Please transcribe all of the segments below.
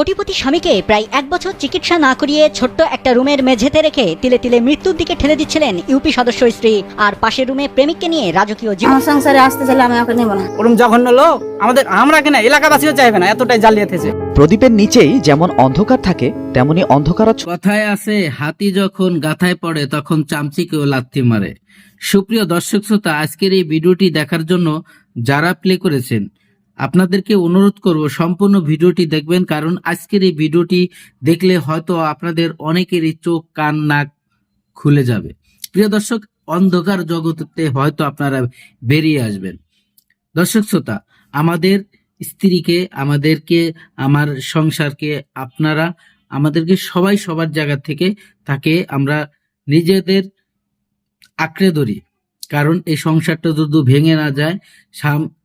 কোটিপতি স্বামীকে প্রায় এক বছর চিকিৎসা না করিয়ে ছোট্ট একটা রুমের মেঝেতে রেখে তিলে তিলে মৃত্যুর দিকে ঠেলে দিচ্ছিলেন ইউপি সদস্য স্ত্রী। আর পাশের রুমে প্রেমিককে নিয়ে রাজকীয় জীবন সংসারে আসতে চাইলে আমি ওকে নেব না। ওরকম জঘন্য লোক? আমাদের আমরা কেনা? এলাকাবাসীও চাইবে না এতটাই জালিয়াতেছে প্রদীপের নিচেই যেমন অন্ধকার থাকে তেমনি অন্ধকারও ছ- কথায় আছে হাতি যখন গাথায় পড়ে তখন চামচিকেও লাথি মারে। সুপ্রিয় দর্শক শ্রোতা আজকের এই ভিডিওটি দেখার জন্য যারা প্লে করেছেন আপনাদেরকে অনুরোধ করব সম্পূর্ণ ভিডিওটি দেখবেন, কারণ আজকের এই ভিডিওটি দেখলে হয়তো আপনাদের অনেকেরই চোখ, কান, নাক খুলে যাবে। প্রিয় দর্শক, অন্ধকার জগতে হয়তো আপনারা বেরিয়ে আসবেন। দর্শক শ্রোতা, আমাদের স্ত্রীকে, আমাদেরকে, আমার সংসারকে, আপনারা, আমাদেরকে সবাই সবার জায়গা থেকে তাকে আমরা নিজেদের আঁকড়ে ধরি। কারণ এই সংসারটা যদি ভেঙে না যায়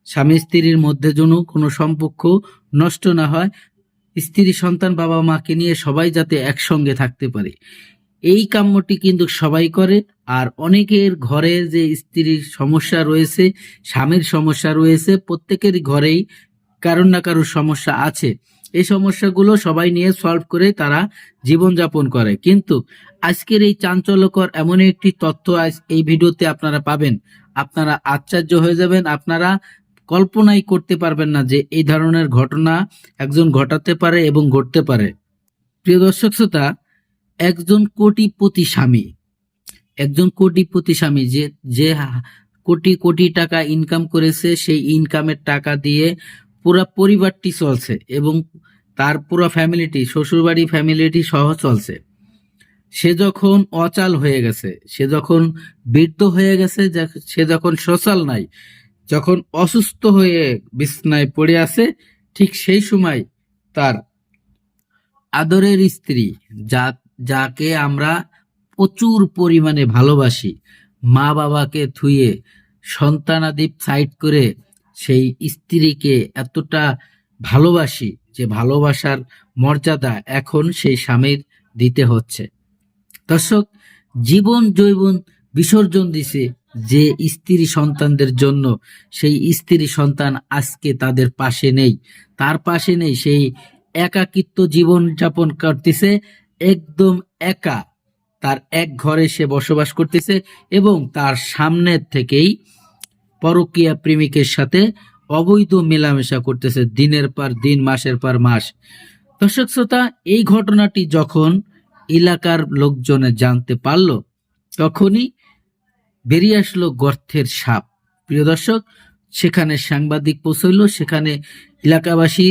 স্বাম- স্ত্রীর মধ্যে যেন কোনো সম্পর্ক নষ্ট না হয়, স্ত্রী সন্তান বাবা মাকে নিয়ে সবাই যাতে একসঙ্গে থাকতে পারে। এই কাম্যটি কিন্তু সবাই করে, আর অনেকের ঘরে যে স্ত্রীর সমস্যা রয়েছে, স্বামীর সমস্যা রয়েছে, প্রত্যেকের ঘরেই কারোর না কারোর সমস্যা আছে। এই সমস্যাগুলো সবাই নিয়ে সলভ করে তারা জীবনযাপন করে। কিন্তু আজকের এই চাঞ্চল্যকর এমন একটি তথ্য আজ এই ভিডিওতে আপনারা পাবেন। আপনারা আশ্চর্য হয়ে যাবেন। আপনারা কল্পনাই করতে পারবেন না যে এই ধরনের ঘটনা একজন ঘটাতে পারে এবং ঘটতে পারে। প্রিয় দর্শক শ্রোতা, একজন কোটিপতি স্বামী, একজন কোটিপতি স্বামী যে যে কোটি কোটি টাকা ইনকাম করেছে, সেই ইনকামের টাকা দিয়ে পুরো পরিবারটি চলছে এবং তার পুরো ফ্যামিলিটি শ্বশুরবাড়ি ফ্যামিলিটি সহ চলছে। সে যখন অচাল হয়ে গেছে, সে যখন বৃদ্ধ হয়ে গেছে সে যখন সোশ্যাল নাই যখন অসুস্থ হয়ে বিছনায় পড়ে আছে, ঠিক সেই সময় তার আদরের স্ত্রী, যা, যাকে আমরা প্রচুর পরিমাণে ভালোবাসি মা বাবাকে থুয়ে সন্তানাদি সাইড করে সেই স্ত্রীকে এতটা ভালোবাসি যে ভালোবাসার মর্যাদা এখন সেই স্বামীর দিতে হচ্ছে। দর্শক, জীবন জৈবন বিসর্জন দিছে যে স্ত্রী সন্তানদের জন্য সেই স্ত্রী সন্তান আজকে তাদের পাশে নেই। তার পাশে নেই সেই একাকিত্ব জীবন যাপন করতেছে, একদম একা। তার এক ঘরে সে বসবাস করতেছে এবং তার সামনের থেকেই পরকীয়া প্রেমিকের সাথে অবৈধ মেলামেশা করতেছে দিনের পর দিন, মাসের পর মাস। দর্শক শ্রোতা, এই ঘটনাটি যখন এলাকার লোকজনে জানতে পারল, তখনই বেরিয়ে আসলো গর্তের সাপ। প্রিয় দর্শক, সেখানে সাংবাদিক পৌঁছইল, সেখানে এলাকাবাসী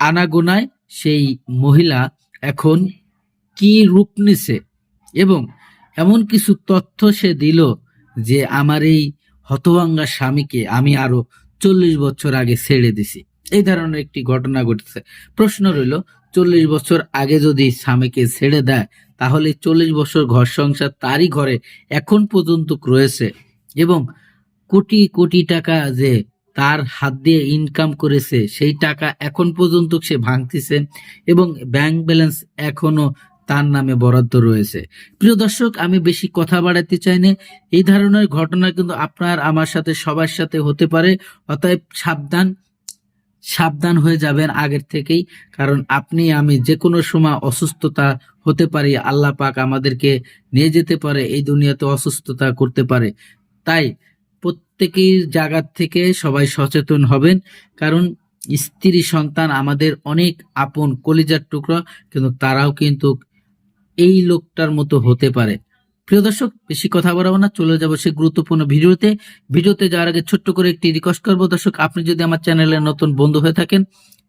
আনাগোনায় সেই মহিলা এখন কি রূপ নিছে এবং এমন কিছু তথ্য সে দিল যে আমার এই হতভাঙ্গা স্বামীকে আমি আরও চল্লিশ বছর আগে ছেড়ে দিছি। এই ধরনের একটি ঘটনা ঘটেছে। প্রশ্ন রইল চল্লিশ বছর আগে যদি স্বামীকে ছেড়ে দেয়, তাহলে চল্লিশ বছর ঘর সংসার তারই ঘরে এখন পর্যন্ত রয়েছে এবং কোটি কোটি টাকা যে তার হাত দিয়ে ইনকাম করেছে, সেই টাকা এখন পর্যন্ত সে ভাঙতেছে এবং ব্যাংক ব্যালেন্স এখনও তার নামে বরাদ্দ রয়েছে। প্রিয় দর্শক, আমি বেশি কথা বাড়াতে চাই না। এই ধরনের ঘটনা কিন্তু আপনার, আমার সাথে, সবার সাথে হতে পারে। অতএব সাবধান। সাবধান হয়ে যাবেন আগের থেকেই, কারণ আপনি, আমি যে কোনো সময় অসুস্থতা হতে পারি, আল্লাহ পাক আমাদেরকে নিয়ে যেতে পারে, এই দুনিয়াতে অসুস্থতা করতে পারে। তাই প্রত্যেকের জায়গার থেকে সবাই সচেতন হবেন, কারণ স্ত্রী সন্তান আমাদের অনেক আপন, কলিজার টুকরা, কিন্তু তারাও কিন্তু এই লোকটার মতো হতে পারে। প্রিয় দর্শক, বেশি কথা বাড়াবো না, চলে যাব সেই গুরুত্বপূর্ণ ভিডিওতে। ভিডিওতে যাওয়ার আগে ছোট্ট করে একটি রিকোয়েস্ট করব, দর্শক, আপনি যদি আমার চ্যানেলের নতুন বন্ধু হয়ে থাকেন,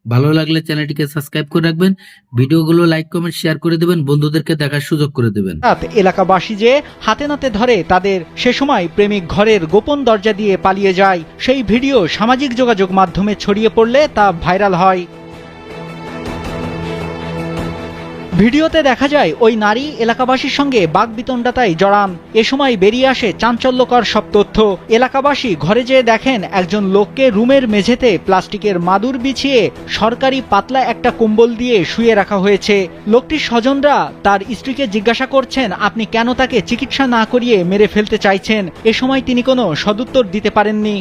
ভালো লাগলে চ্যানেলটিকে সাবস্ক্রাইব করে রাখবেন, ভিডিওগুলো লাইক কমেন্ট শেয়ার করে দেবেন, বন্ধুদেরকে দেখার সুযোগ করে দেবেন। এলাকাবাসী যে হাতে নাতে ধরে, তাদের সে সময় প্রেমিক ঘরের গোপন দরজা দিয়ে পালিয়ে যায়, সেই ভিডিও সামাজিক যোগাযোগ মাধ্যমে ছড়িয়ে পড়লে তা ভাইরাল হয়। ভিডিওতে দেখা যায় ওই নারী এলাকাবাসীর সঙ্গে বাগবিতণ্ডাতায় জড়ান। এ সময় বেরিয়ে আসে চাঞ্চল্যকর সব তথ্য। এলাকাবাসী ঘরে যেয়ে দেখেন একজন লোককে রুমের মেঝেতে প্লাস্টিকের মাদুর বিছিয়ে সরকারি পাতলা একটা কম্বল দিয়ে শুয়ে রাখা হয়েছে। লোকটির স্বজনরা তার স্ত্রীকে জিজ্ঞাসা করছেন, আপনি কেন তাকে চিকিৎসা না করিয়ে মেরে ফেলতে চাইছেন? এ সময় তিনি কোনো সদুত্তর দিতে পারেননি।